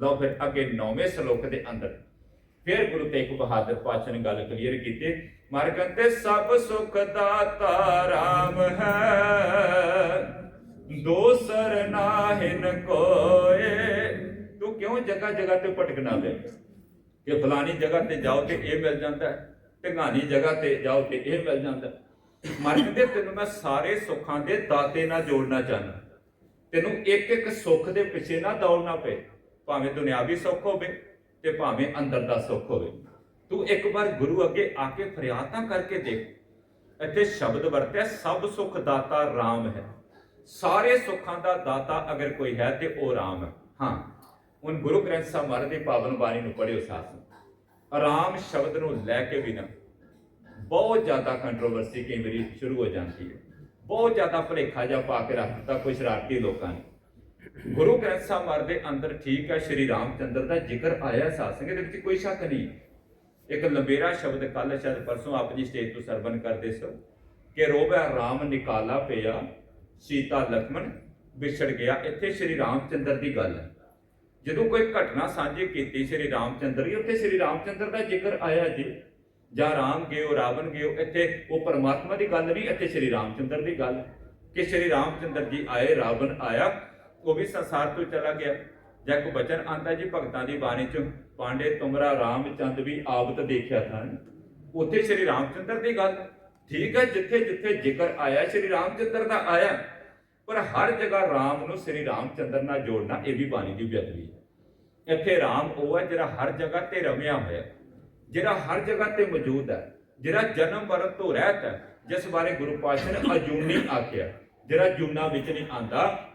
ਲਓ ਫਿਰ ਅੱਗੇ 9ਵੇਂ ਸ਼ਲੋਕ ਦੇ ਅੰਦਰ। ਫਿਰ ਗੁਰੂ ਤੇਗ ਬਹਾਦਰ ਪਾਤਸ਼ਾਹ ਨੇ ਗੱਲ ਕਲੀਅਰ ਕੀਤੀ ਮਰ ਕਹਿੰਦੇ ਸਭ ਸੁਖ ਦਾਤਾ RAM ਹੈ, ਦੋਸਰ ਨਾਹਿਨ ਕੋਏ। ਤੂੰ ਕਿਉਂ ਜਗ੍ਹਾ ਜਗ੍ਹਾ ਤੇ ਭਟਕਣਾ ਪਿਆ ਕਿ ਫਲਾਣੀ ਜਗ੍ਹਾ ਤੇ ਜਾਓ ਤੇ ਇਹ ਮਿਲ ਜਾਂਦਾ ਹੈ ਢੰਗਾਨੀ ਜਗ੍ਹਾ ਤੇ ਜਾਓ ਤੇ ਇਹ ਮਿਲ ਜਾਂਦਾ। ਹੈ। ਮਰ ਕਹਿੰਦੇ ਤੈਨੂੰ ਮੈਂ ਸਾਰੇ ਸੁੱਖਾਂ ਦੇ ਦਾਤੇ ਨਾਲ ਜੋੜਨਾ ਚਾਹੁੰਦਾ। ਤੈਨੂੰ ਇੱਕ ਇੱਕ ਸੁੱਖ ਦੇ ਪਿੱਛੇ ਨਾ ਦੌੜਨਾ ਪਏ। ਭਾਵੇਂ ਦੁਨਿਆਵੀ ਸੁੱਖ ਹੋਵੇ ਤੇ ਭਾਵੇਂ ਅੰਦਰ ਦਾ ਸੁੱਖ ਹੋਵੇ। ਤੂੰ ਇੱਕ ਵਾਰ ਗੁਰੂ ਅੱਗੇ ਆ ਕੇ ਫਰਿਆਦ ਤਾਂ ਕਰਕੇ ਦੇਖ। ਇੱਥੇ ਸ਼ਬਦ ਵਰਤਿਆ, ਸਭ ਸੁਖ ਦਾਤਾ RAM ਹੈ। ਸਾਰੇ ਸੁੱਖਾਂ ਦਾ ਦਾਤਾ ਅਗਰ ਕੋਈ ਹੈ ਤੇ ਉਹ RAM ਹੈ। ਹਾਂ, ਹੁਣ ਗੁਰੂ ਗ੍ਰੰਥ ਸਾਹਿਬ ਮਹਾਰਾਜ ਦੀ ਪਾਵਨ ਬਾਣੀ ਨੂੰ ਪੜ੍ਹਿਓ ਸਾਥ ਆਰਾਮ ਸ਼ਬਦ ਨੂੰ ਲੈ ਕੇ ਵੀ ਨਾ ਬਹੁਤ ਜ਼ਿਆਦਾ ਕੰਟਰੋਵਰਸੀ ਕਈ ਵਾਰੀ ਸ਼ੁਰੂ ਹੋ ਜਾਂਦੀ ਹੈ। ਬਹੁਤ ਜ਼ਿਆਦਾ ਭਲੇਖਾ ਜਿਹਾ ਪਾ ਕੇ ਰੱਖ ਦਿੱਤਾ ਕੁਝ ਸ਼ਰਾਰਤੀ ਲੋਕਾਂ ਨੇ। ਗੁਰੂ ਗ੍ਰੰਥ ਸਾਹਿਬ ਮਰ ਦੇ ਅੰਦਰ ਠੀਕ ਹੈ ਸ਼੍ਰੀ ਰਾਮ ਚੰਦਰ ਦਾ ਜ਼ਿਕਰ ਆਇਆ ਸਾਧ ਸੰਗਤ ਦੇ ਵਿੱਚ ਕੋਈ ਸ਼ੱਕ ਨਹੀਂ। ਇੱਕ ਲੰਬੇਰਾ ਸ਼ਬਦ ਕੱਲ ਸ਼ਾਇਦ ਪਰਸੋਂ ਆਪ ਜੀ ਸਟੇਜ ਤੋਂ ਸਰਵਨ ਕਰਦੇ ਸੋ, ਕਿ ਰੋਬਾ ਰਾਮ ਨਿਕਾਲਾ ਪਿਆ, ਸੀਤਾ ਲਖਮਣ ਵਿਛੜ ਗਿਆ। ਇੱਥੇ ਸ਼੍ਰੀ ਰਾਮ ਚੰਦਰ ਦੀ ਗੱਲ ਹੈ। ਜਦੋਂ ਕੋਈ ਘਟਨਾ ਸਾਂਝੀ ਕੀਤੀ ਸ਼੍ਰੀ ਰਾਮ ਚੰਦਰ ਦੀ, ਉੱਥੇ ਸ਼੍ਰੀ ਰਾਮ ਚੰਦਰ ਦਾ ਜ਼ਿਕਰ ਆਇਆ ਜੀ। ਜਾਂ ਰਾਮ ਗਏ ਗਿਓ, ਰਾਵਣ ਗਿਓ, ਇੱਥੇ ਉਹ ਪਰਮਾਤਮਾ ਦੀ ਗੱਲ ਨਹੀਂ, ਇੱਥੇ ਸ਼੍ਰੀ ਰਾਮ ਚੰਦਰ ਦੀ ਗੱਲ ਕਿ ਸ਼੍ਰੀ ਰਾਮ ਚੰਦਰ ਜੀ ਆਏ, ਰਾਵਣ ਆਇਆ ਉਹ ਵੀ ਸੰਸਾਰ ਤੋਂ ਚਲਾ ਗਿਆ। ਜਾਂ ਕੋ ਬਚਨ ਆਂਦਾ ਜੀ ਭਗਤਾਂ ਦੀ ਬਾਣੀ ਚ, ਪਾਂਡੇ ਤੁਮਰਾ ਰਾਮਚੰਦ ਵੀ ਆਵਤ ਦੇਖਿਆ ਥਾ ਉੱਥੇ ਸ਼੍ਰੀ ਰਾਮਚੰਦਰ ਦੀ ਗੱਲ। ਠੀਕ ਹੈ, ਜਿੱਥੇ ਜਿੱਥੇ ਜ਼ਿਕਰ ਆਇਆ, ਸ਼੍ਰੀ ਰਾਮਚੰਦਰ ਦਾ ਆਇਆ। ਪਰ ਹਰ ਜਗ੍ਹਾ ਰਾਮ ਨੂੰ ਸ਼੍ਰੀ ਰਾਮਚੰਦਰ ਨਾਲ ਜੋੜਨਾ ਇਹ ਵੀ ਬਾਣੀ ਦੀ ਬੇਅਦਬੀ ਹੈ। ਇੱਥੇ ਰਾਮ ਉਹ ਹੈ ਜਿਹੜਾ ਹਰ ਜਗ੍ਹਾ ਤੇ ਰਮਿਆ ਹੋਇਆ ਜਿਹੜਾ ਹਰ ਜਗ੍ਹਾ ਤੇ ਮੌਜੂਦ ਹੈ। ਜਿਹੜਾ ਜਨਮ ਮਰਨ ਤੋਂ ਰਹਿਤ ਹੈ। ਜਿਸ ਬਾਰੇ ਗੁਰੂ ਪਾਤਸ਼ਾਹ ਨੇ ਅਜੂਨੀ ਆਖਿਆ। ਜਿਹੜਾ ਜੂਨਾ ਵਿੱਚ ਨਹੀਂ ਆਂਦਾ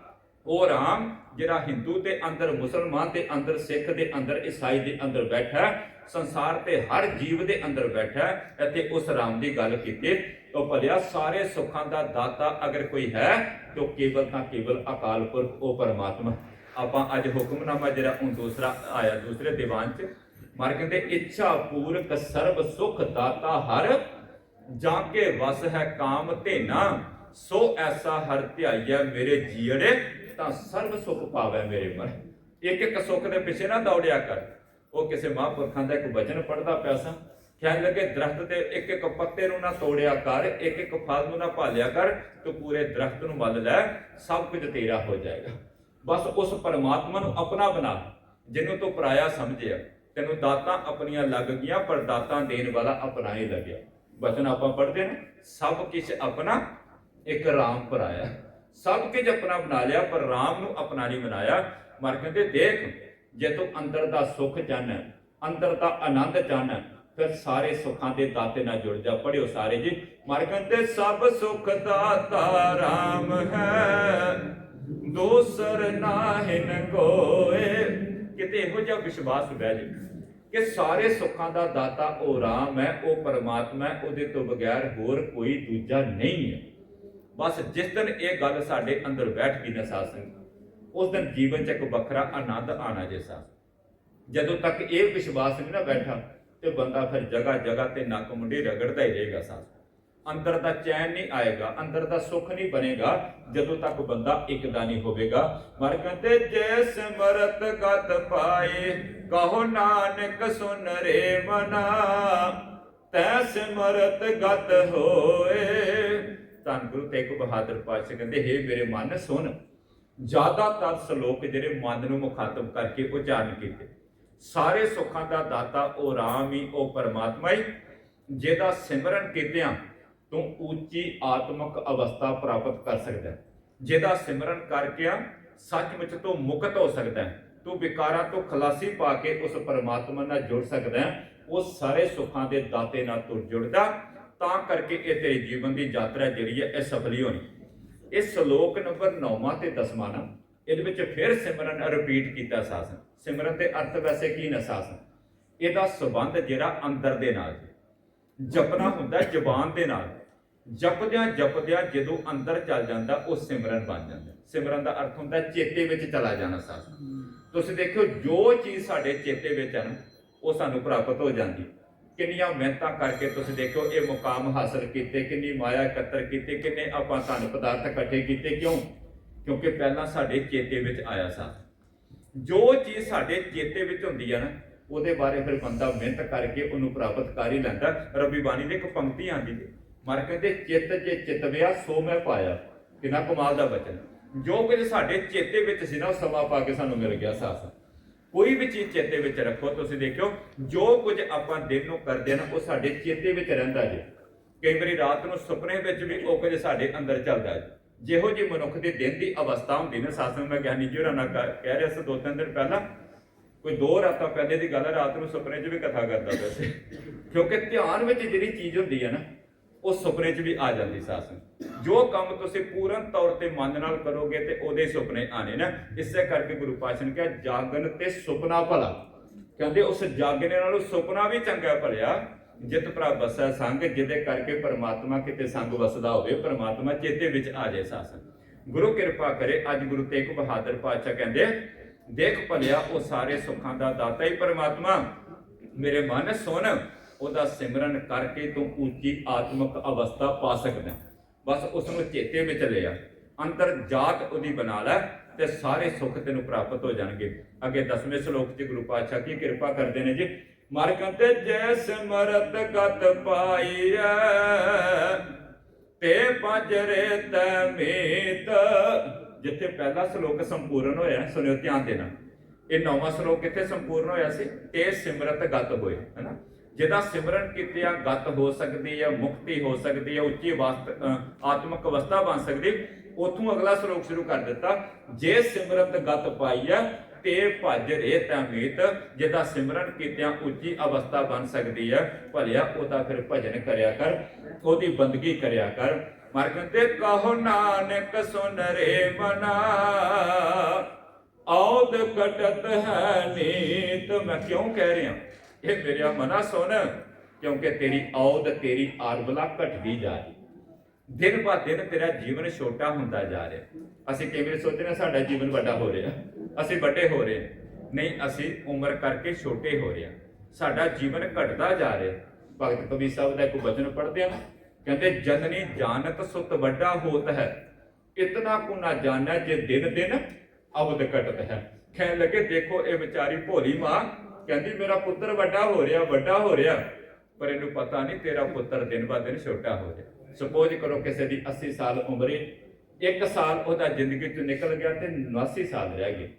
ਉਹ ਰਾਮ ਜਿਹੜਾ ਹਿੰਦੂ ਦੇ ਅੰਦਰ ਮੁਸਲਮਾਨ ਦੇ ਅੰਦਰ ਸਿੱਖ ਦੇ ਅੰਦਰ, ਈਸਾਈ ਦੇ ਅੰਦਰ ਬੈਠਾ ਸੰਸਾਰ ਤੇ ਹਰ ਜੀਵ ਦੇ ਅੰਦਰ ਬੈਠਾ ਇੱਥੇ ਉਸ ਰਾਮ ਦੀ ਗੱਲ ਕੀਤੀ। ਉਹ ਭਲਿਆ ਸਾਰੇ ਸੁੱਖਾਂ ਦਾ ਦਾਤਾ ਅਗਰ ਕੋਈ ਹੈ, ਤਾਂ ਕੇਵਲ ਤਾਂ ਕੇਵਲ ਅਕਾਲ ਪੁਰਖ, ਉਹ ਪਰਮਾਤਮਾ। ਆਪਾਂ ਅੱਜ ਹੁਕਮਨਾਮਾ ਜਿਹੜਾ ਹੁਣ ਦੂਸਰਾ ਆਇਆ, ਦੂਸਰੇ ਦੀਵਾਨ ਚ ਮਰ ਕਹਿੰਦੇ ਇੱਛਾ ਪੂਰਕ ਸਰਬ ਸੁਖ ਦਾਤਾ ਹਰ, ਜਾਂ ਕੇ ਵਸ ਹੈ ਕਾਮ ਧੇਨਾ, ਸੋ ਐਸਾ ਹਰ ਧਿਆਈਐ ਮੇਰੇ ਜੀੜੇ ਤਾਂ ਸਰਬ ਸੁਖ ਪਾਵੇ ਮੇਰੇ ਮਨ। ਇੱਕ ਇੱਕ ਸੁੱਖ ਦੇ ਪਿੱਛੇ ਨਾ ਦੌੜਿਆ ਕਰ। ਉਹ ਕਿਸੇ ਮਹਾਂਪੁਰਖਾਂ ਦਾ ਇੱਕ ਵਚਨ ਪੜਦਾ ਪਿਆ ਸਾਂ। ਕਹਿਣ ਲੱਗੇ, ਦਰਖਤ ਦੇ ਇੱਕ ਇੱਕ ਪੱਤੇ ਨੂੰ ਨਾ ਤੋੜਿਆ ਕਰ, ਇੱਕ ਇੱਕ ਫਲ ਨੂੰ ਨਾ ਭਾਲਿਆ ਕਰ, ਤੂੰ ਪੂਰੇ ਦਰਖਤ ਨੂੰ ਮੱਲ ਲੈ, ਸਭ ਕੁਝ ਤੇਰਾ ਹੋ ਜਾਏਗਾ। ਬਸ ਉਸ ਪਰਮਾਤਮਾ ਨੂੰ ਆਪਣਾ ਬਣਾ, ਜਿਹਨੂੰ ਤੂੰ ਪਰਾਇਆ ਸਮਝਿਆ। ਤੈਨੂੰ ਦਾਤਾਂ ਆਪਣੀਆਂ ਲੱਗ ਗਈਆਂ, ਪਰ ਦਾਤਾਂ ਦੇਣ ਵਾਲਾ ਆਪਣਾ ਹੀ ਲੱਗਿਆ। ਬਚਨ ਆਪਾਂ ਪੜ੍ਹਦੇ ਨੇ, ਸਭ ਕੁਝ ਆਪਣਾ ਇੱਕ ਰਾਮ ਪਰਾਇਆ। ਸਭ ਕੁਝ ਆਪਣਾ ਬਣਾ ਲਿਆ, ਪਰ ਰਾਮ ਨੂੰ ਆਪਣਾ ਨਹੀਂ ਬਣਾਇਆ ਮਰ ਕਹਿੰਦੇ ਦੇਖ, ਜੇ ਤੂੰ ਅੰਦਰ ਦਾ ਸੁੱਖ ਚੰਨ ਅੰਦਰ ਦਾ ਆਨੰਦ ਚਾਹਨਾ ਫਿਰ ਸਾਰੇ ਸੁੱਖਾਂ ਦੇ ਦਾਤੇ ਨਾਲ ਜੁੜ ਜਾ ਪੜਿਓ ਸਾਰੇ ਜੀ। ਮਰ ਕਹਿੰਦੇ ਸਭ ਸੁਖ ਦਾਤਾ ਰਾਮ ਹੈ। ਦੋਸਰ ਨਾਹਿਨ ਕੋਏ। ਕਿਤੇ ਇਹੋ ਜਿਹਾ ਵਿਸ਼ਵਾਸ ਬਹਿ ਜੇ ਕਿ ਸਾਰੇ ਸੁੱਖਾਂ ਦਾ ਦਾਤਾ ਉਹ ਰਾਮ ਹੈ, ਉਹ ਪਰਮਾਤਮਾ ਹੈ, ਉਹਦੇ ਤੋਂ ਬਗੈਰ ਹੋਰ ਕੋਈ ਦੂਜਾ ਨਹੀਂ ਹੈ। ਬਸ ਜਿਸ ਦਿਨ ਇਹ ਗੱਲ ਸਾਡੇ ਅੰਦਰ ਬੈਠ ਗਈ ਨਾ ਸਾਧ ਸੰਗਤ ਉਸ ਦਿਨ ਜੀਵਨ 'ਚ ਇੱਕ ਵੱਖਰਾ ਆਨੰਦ ਆਣਾ ਜੈਸਾ। ਜਦੋਂ ਤੱਕ ਇਹ ਵਿਸ਼ਵਾਸ ਨਹੀਂ ਨਾ ਬੈਠਾ, ਤੇ ਬੰਦਾ ਫਿਰ ਜਗ੍ਹਾ ਜਗ੍ਹਾ ਤੇ ਨੱਕ ਮੁੰਡੀ ਰਗੜਦਾ ਹੀ ਰਹੇਗਾ ਸਾਧ ਅੰਦਰ ਦਾ ਚੈਨ ਨਹੀਂ ਆਏਗਾ, ਅੰਦਰ ਦਾ ਸੁੱਖ ਨਹੀਂ ਬਣੇਗਾ, ਜਦੋਂ ਤੱਕ ਬੰਦਾ ਇੱਕ ਦਾ ਨਹੀਂ ਹੋਵੇਗਾ। ਮਰ ਕਹਿੰਦੇ ਜੈ ਸਿਮਰਤ ਗਤ ਪਾਏ, ਕਹੋ ਨਾਨਕ ਸੁਨ ਰੇ ਮਨਾ, ਤੈ ਸਿਮਰਤ ਗਤ ਹੋਏ। ਧੰਨ ਗੁਰੂ ਤੇਗ ਬਹਾਦਰ ਪਾਤਸ਼ਾਹ ਕਹਿੰਦੇ, ਹੇ ਮੇਰੇ ਮਨ, ਸੁਣ ਜ਼ਿਆਦਾਤਰ ਸ਼ਲੋਕ ਜਿਹੜੇ ਮਨ ਨੂੰ ਮੁਖਾਤਬ ਕਰਕੇ ਉਚਾਰਨ ਕੀਤੇ ਸਾਰੇ ਸੁੱਖਾਂ ਦਾ ਦਾਤਾ ਉਹ ਰਾਮ ਹੀ ਉਹ ਪਰਮਾਤਮਾ ਹੀ ਜਿਹਦਾ ਸਿਮਰਨ ਕੀਤਿਆਂ ਤੂੰ ਉੱਚੀ ਆਤਮਿਕ ਅਵਸਥਾ ਪ੍ਰਾਪਤ ਕਰ ਸਕਦਾ ਹੈ। ਜਿਹਦਾ ਸਿਮਰਨ ਕਰਕੇ ਸੱਚਮੁੱਚ ਤੋਂ ਮੁਕਤ ਹੋ ਸਕਦਾ ਹੈ। ਤੂੰ ਵਿਕਾਰਾਂ ਤੋਂ ਖਲਾਸੀ ਪਾ ਕੇ ਉਸ ਪਰਮਾਤਮਾ ਨਾਲ ਜੁੜ ਸਕਦਾ ਹੈ। ਉਹ ਸਾਰੇ ਸੁੱਖਾਂ ਦੇ ਦਾਤੇ ਨਾਲ ਤੂੰ ਜੁੜਦਾ ਤਾਂ ਕਰਕੇ ਇਹ ਤੇਰੇ ਜੀਵਨ ਦੀ ਯਾਤਰਾ ਜਿਹੜੀ ਹੈ ਇਹ ਸਫਲੀ ਹੋਣੀ। ਇਹ ਸ਼ਲੋਕ ਨੰਬਰ 9ਵਾਂ ਤੇ 10ਵਾਂ ਨਾ ਇਹਦੇ ਵਿੱਚ ਫਿਰ ਸਿਮਰਨ ਰਿਪੀਟ ਕੀਤਾ ਸਾਸਨ। ਸਿਮਰਨ ਦੇ ਅਰਥ ਵੈਸੇ ਕੀ ਨੇ ਸਾਸਨ? ਇਹਦਾ ਸਬੰਧ ਜਿਹੜਾ ਅੰਦਰ ਦੇ ਨਾਲ। ਜਪਣਾ ਹੁੰਦਾ ਜ਼ੁਬਾਨ ਦੇ ਨਾਲ। ਜਪਦਿਆਂ ਜਪਦਿਆਂ ਜਦੋਂ ਅੰਦਰ ਚੱਲ ਜਾਂਦਾ ਉਹ ਸਿਮਰਨ ਬਣ ਜਾਂਦਾ ਸਿਮਰਨ ਦਾ ਅਰਥ ਹੁੰਦਾ ਚੇਤੇ ਵਿੱਚ ਚਲਾ ਜਾਣਾ ਸਾਸਨ। ਤੁਸੀਂ ਦੇਖਿਓ ਜੋ ਚੀਜ਼ ਸਾਡੇ ਚੇਤੇ ਵਿੱਚ ਹੈ ਨਾ ਉਹ ਸਾਨੂੰ ਪ੍ਰਾਪਤ ਹੋ ਜਾਂਦੀ ਕਿੰਨੀਆਂ ਮਿਹਨਤਾਂ ਕਰਕੇ ਤੁਸੀਂ ਦੇਖੋ ਇਹ ਮੁਕਾਮ ਹਾਸਲ ਕੀਤੇ, ਕਿੰਨੀ ਮਾਇਆ ਇਕੱਤਰ ਕੀਤੀ, ਕਿੰਨੇ ਆਪਾਂ ਧਨ ਪਦਾਰਥ ਇਕੱਠੇ ਕੀਤੇ, ਕਿਉਂ? ਕਿਉਂਕਿ ਪਹਿਲਾਂ ਸਾਡੇ ਚੇਤੇ ਵਿੱਚ ਆਇਆ ਸਾ। ਜੋ ਚੀਜ਼ ਸਾਡੇ ਚੇਤੇ ਵਿੱਚ ਹੁੰਦੀ ਆ ਨਾ, ਉਹਦੇ ਬਾਰੇ ਫਿਰ ਬੰਦਾ ਮਿਹਨਤ ਕਰਕੇ ਉਹਨੂੰ ਪ੍ਰਾਪਤ ਕਰ ਹੀ ਲੈਂਦਾ। ਰੱਬੀ ਬਾਣੀ ਦੀ ਇੱਕ ਪੰਕਤੀ ਆਂਦੀ ਹੈ ਮਰ ਕਹਿੰਦੇ, ਚਿੱਤ ਜੇ ਚਿਤਵਿਆ, ਸੋ ਮੈਂ ਪਾਇਆ। ਕਿੰਨਾ ਕਮਾਲ ਦਾ ਬਚਨ। ਜੋ ਕੁਝ ਸਾਡੇ ਚੇਤੇ ਵਿੱਚ ਸੀ ਨਾ, ਉਹ ਸਮਾਂ ਪਾ ਕੇ ਸਾਨੂੰ ਮਿਲ ਗਿਆ ਸਾਥ ਕੋਈ ਵੀ ਚੀਜ਼ ਚੇਤੇ ਵਿੱਚ ਰੱਖੋ, ਤੁਸੀਂ ਦੇਖਿਓ, ਜੋ ਕੁਝ ਆਪਾਂ ਦਿਨ ਨੂੰ ਕਰਦੇ ਨਾ, ਉਹ ਸਾਡੇ ਚੇਤੇ ਵਿੱਚ ਰਹਿੰਦਾ ਜੀ। ਕਈ ਵਾਰੀ ਰਾਤ ਨੂੰ ਸੁਪਨੇ ਵਿੱਚ ਵੀ ਉਹ ਕੁਝ ਸਾਡੇ ਅੰਦਰ ਚੱਲਦਾ ਹੈ ਜਿਹੋ ਜੀ ਮਨੁੱਖ ਦੇ ਦਿਨ ਦੀ ਅਵਸਥਾ ਹੁੰਦੀ ਨਾ ਸਾਸਨ ਮੈਂ ਗਿਆਨੀ ਜੀ ਹੋਰਾਂ ਨਾਲ ਕਹਿ ਰਿਹਾ ਸੀ, ਦੋ ਤਿੰਨ ਦਿਨ ਪਹਿਲਾਂ, ਕੋਈ ਦੋ ਰਾਤਾਂ ਪਹਿਲੇ ਦੀ ਗੱਲ ਹੈ ਰਾਤ ਨੂੰ ਸੁਪਨੇ 'ਚ ਵੀ ਕਥਾ ਕਰਦਾ ਪਿਆ ਸੀ। ਕਿਉਂਕਿ ਧਿਆਨ ਵਿੱਚ ਜਿਹੜੀ ਚੀਜ਼ ਹੁੰਦੀ ਹੈ ਨਾ ਉਹ ਸੁਪਨੇ 'ਚ ਵੀ ਆ ਜਾਂਦੀ ਸਾਸਨ ਜੋ ਕੰਮ ਤੁਸੀਂ ਪੂਰਨ ਤੌਰ ਤੇ ਮਨ ਨਾਲ ਕਰੋਗੇ ਤੇ ਉਹਦੇ ਸੁਪਨੇ ਆਣੇ ਨਾ, ਇਸੇ ਕਰਕੇ ਗੁਰੂ ਪਾਤਸ਼ਾਹ ਨੇ ਕਿਹਾ, ਜਾਗਣ ਤੇ ਸੁਪਨਾ ਭਲਾ। ਕਹਿੰਦੇ ਉਸ ਜਾਗਣੇ ਨਾਲੋਂ ਸੁਪਨਾ ਵੀ ਚੰਗਾ ਭਲਿਆ। ਜਿਤ ਪ੍ਰਭ ਵਸੈ ਸੰਗ, ਜਿਹਦੇ ਕਰਕੇ ਪਰਮਾਤਮਾ ਕਿਤੇ ਸੰਗ ਵਸਦਾ ਹੋਵੇ, ਪਰਮਾਤਮਾ ਚੇਤੇ ਵਿੱਚ ਆ ਜਾਏ ਸਾਸਨ ਗੁਰੂ ਕਿਰਪਾ ਕਰੇ, ਅੱਜ ਗੁਰੂ ਤੇਗ ਬਹਾਦਰ ਪਾਤਸ਼ਾਹ ਕਹਿੰਦੇ, ਦੇਖ ਭਲਿਆ, ਉਹ ਸਾਰੇ ਸੁੱਖਾਂ ਦਾ ਦਾਤਾ ਹੀ ਪਰਮਾਤਮਾ। ਮੇਰੇ ਮਨ ਸੁਣ ਉਹਦਾ ਸਿਮਰਨ ਕਰਕੇ ਤੂੰ ਉੱਚੀ ਆਤਮਿਕ ਅਵਸਥਾ ਪਾ ਸਕਦਾ ਬਸ ਉਸ ਨੂੰ ਚੇਤੇ ਵਿੱਚ ਲਿਆ ਅੰਤਰ ਜਾਤ ਉਹਦੀ ਬਣਾ ਲੈ ਤੇ ਸਾਰੇ ਸੁੱਖ ਤੈਨੂੰ ਪ੍ਰਾਪਤ ਹੋ ਜਾਣਗੇ। ਅੱਗੇ 10ਵੇਂ ਸ਼ਲੋਕ 'ਚ ਗੁਰੂ ਪਾਤਸ਼ਾਹ ਕੀ ਕਿਰਪਾ ਕਰਦੇ ਨੇ ਜੀ? ਮਰ ਕੰਤੇ ਜੈ ਸਿਮਰਤ ਗਤ ਪਾਈਐ, ਤੇ ਪੰਜਰੇ ਤੈ ਮੀਤ। ਜਿੱਥੇ ਪਹਿਲਾ ਸ਼ਲੋਕ ਸੰਪੂਰਨ ਹੋਇਆ, ਸੁਣਿਓ ਧਿਆਨ ਦੇਣਾ। ਇਹ ਨੌਵਾਂ ਸ਼ਲੋਕ ਕਿੱਥੇ ਸੰਪੂਰਨ ਹੋਇਆ ਸੀ? ਤੇ ਸਿਮਰਤ ਗਤ ਹੋਏ ਹੈਨਾ ਜਿਹਦਾ ਸਿਮਰਨ ਕੀਤਿਆਂ ਗਤ ਹੋ ਸਕਦੀ ਹੈ ਮੁਕਤੀ ਹੋ ਸਕਦੀ ਹੈ ਉੱਚੀ ਅਵਸਥ ਆਤਮਿਕ ਅਵਸਥਾ ਬਣ ਸਕਦੀ। ਉਥੋਂ ਅਗਲਾ ਸ਼ਲੋਕ ਸ਼ੁਰੂ ਕਰ ਦਿੱਤਾ। ਜੇ ਸਿਮਰਤ ਗਤ ਪਾਈਆ ਤੇ ਭਜ ਰੇ ਤੈ ਮੀਤ। ਜਿਹਦਾ ਸਿਮਰਨ ਕੀਤਿਆਂ ਉੱਚੀ ਅਵਸਥਾ ਬਣ ਸਕਦੀ ਹੈ ਭਲਿਆ ਉਹਦਾ ਫਿਰ ਭਜਨ ਕਰਿਆ ਕਰ, ਉਹਦੀ ਬੰਦਗੀ ਕਰਿਆ ਕਰ। ਮਰ ਕਹਿੰਦੇ ਕਹੋ, ਨਾਨਕ ਸੁਨ ਰੇ ਮਨਾ। ਔਦ ਕਟਤ ਹੈ ਨੀਤ, ਮੈਂ ਕਿਉਂ ਕਹਿ ਰਿਹਾ? ਇਹ ਮੇਰਾ ਮਨਾ ਸੁਣ, ਕਿਉਂਕਿ ਤੇਰੀ ਔਦ, ਤੇਰੀ ਆਰਬਲਾ ਘਟਦੀ ਜਾ ਰਹੀ। ਦਿਨ ਬਾ ਦਿਨ ਤੇਰਾ ਜੀਵਨ ਛੋਟਾ ਹੁੰਦਾ ਜਾ ਰਿਹਾ। ਅਸੀਂ ਕਈ ਸੋਚਦੇ ਹਾਂ ਸਾਡਾ ਜੀਵਨ ਵੱਡਾ ਹੋ ਰਿਹਾ? ਅਸੀਂ ਵੱਡੇ ਹੋ ਰਹੇ ਨਹੀਂ, ਅਸੀਂ ਉਮਰ ਕਰਕੇ ਛੋਟੇ ਹੋ ਰਹੇ ਸਾਡਾ ਜੀਵਨ ਘਟਦਾ ਜਾ ਰਿਹਾ। ਭਗਤ ਕਬੀਰ ਸਾਹਿਬ ਦਾ ਇੱਕ ਵਚਨ ਪੜ੍ਹਦੇ ਹਾਂ ਕਹਿੰਦੇ, ਜਨਨੀ ਜਾਣਤ ਸੁਤ ਵੱਡਾ ਹੋਤ ਹੈ। ਇਤਨਾ ਕੋ ਨਾ ਜਾਣੈ ਜੇ ਦਿਨ ਦਿਨ ਅਵਦ ਘਟਤ ਹੈ। ਕਹਿਣ ਲੱਗੇ, ਦੇਖੋ, ਇਹ ਵਿਚਾਰੀ ਭੋਲੀ ਮਾਂ ਕਹਿੰਦੀ, ਮੇਰਾ ਪੁੱਤਰ ਵੱਡਾ ਹੋ ਰਿਹਾ, ਵੱਡਾ ਹੋ ਰਿਹਾ, ਪਰ ਇਹਨੂੰ ਪਤਾ ਨਹੀਂ ਤੇਰਾ ਪੁੱਤਰ ਦਿਨ ਬਾ ਦਿਨ ਛੋਟਾ ਹੋ ਰਿਹਾ। ਸਪੋਜ਼ ਕਰੋ ਕਿਸੇ ਦੀ 80 ਸਾਲ ਉਮਰ ਹੈ ਇੱਕ ਸਾਲ ਉਹਦਾ ਜ਼ਿੰਦਗੀ ਚੋਂ ਨਿਕਲ ਗਿਆ ਤੇ 79 ਸਾਲ ਰਹਿ ਗਏ।